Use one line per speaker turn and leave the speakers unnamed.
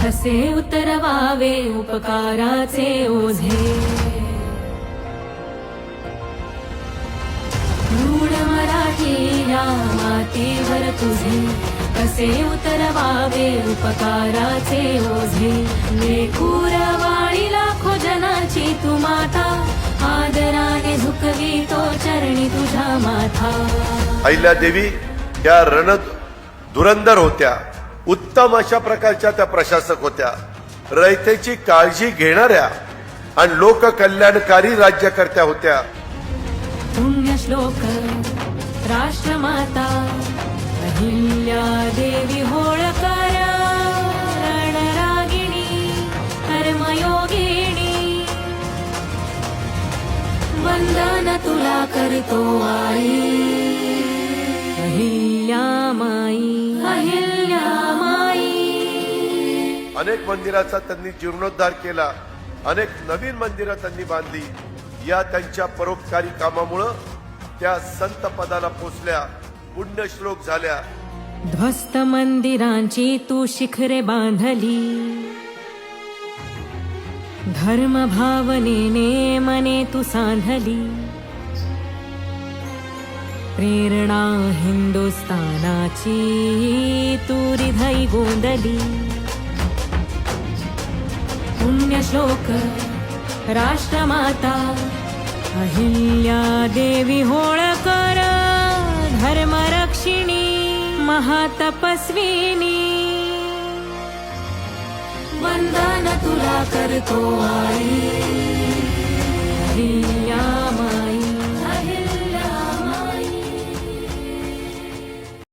हसे उतरवावे उपकाराचे ओझे. रूढ मराठी या मातीवर तुझे. कसे उतरवावे उपकाराचे ओझे. लेकुरवाणी लाखो जनाची तू माता. आदराने झुकवी तो चरणी तुझा माथा.
अहिल्यादेवी या रणत दुरंदर होत्या. उत्तम अशा प्रकारच्या त्या प्रशासक होत्या. रयतेची काळजी घेणाऱ्या आणि लोककल्याणकारी राज्यकर्त्या होत्या.
पुण्यश्लोक राष्ट्रमाता अहिल्या देवी होळकर रणरागिणी वंदन तुला करतो आई.
अनेक मंदिराचा त्यांनी जीर्णोद्धार केला. अनेक नवीन मंदिरं त्यांनी बांधली. या त्यांच्या परोपकारी कामामुळं त्या संत पदाला पोचल्या. पुण्यश्लोक झाल्या.
ध्वस्त मंदिरांची तू शिखरे बांधली. धर्म भावनेने मने तू सांधली. प्रेरणा हिंदुस्थानाची तू हृदय गोंदली. पुण्यश्लोक राष्ट्रमाता अहिल्या देवी होळकर धर्मरक्षिणी महातपस्विनी। वंदन तुला करतो आई।